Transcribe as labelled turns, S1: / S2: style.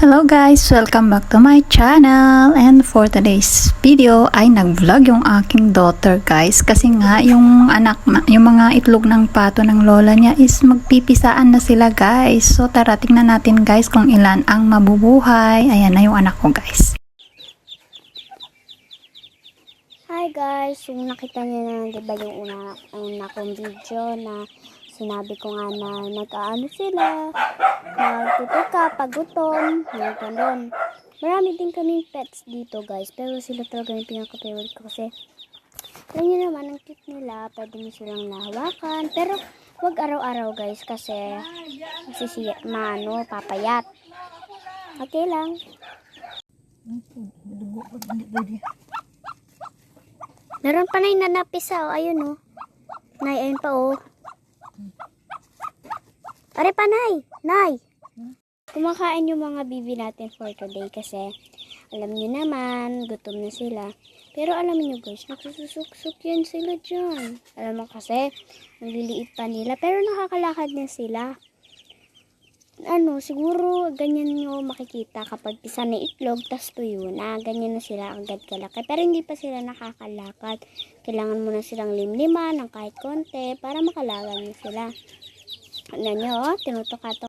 S1: Hello guys! Welcome back to my channel! And for today's video ay nag-vlog yung aking daughter guys kasi nga yung anak, na- yung mga itlog ng pato ng lola niya is magpipisaan na sila guys. So tara tingnan natin guys kung ilan ang mabubuhay. Ayan na yung anak ko guys.
S2: Hi guys! Yung nakita niyo na, di ba yung una, una kong video na sinabi ko nga na nag-aano sila, nagtutuka, pagutom, yung ganun. Marami din kaming pets dito guys, pero sila talaga yung pinaka-favorite ko kasi alam niyo naman, ang cute nila, pwede mo silang nahawakan, pero wag araw-araw guys kasi masisiya, maano, papayat. Okay lang. Meron pa na yung nanapisa, oh. Ayun, oh. Nay, ayun pa, oh. Are pa, Nay. Nay. Kumakain yung mga bibi natin for today kasi alam niyo naman, gutom na sila. Pero alam niyo guys, nagsusuksok yan sila dyan. Alam mo kasi, naliliit pa nila. Pero nakakalakad na sila. Ano, siguro ganyan nyo makikita kapag pisa na itlog, tas tuyo na. Ganyan na sila agad kalaki. Pero hindi pa sila nakakalakad. Kailangan mo na silang limliman ng kahit konti para makalagan na sila. Ano nyo, tinutuka to.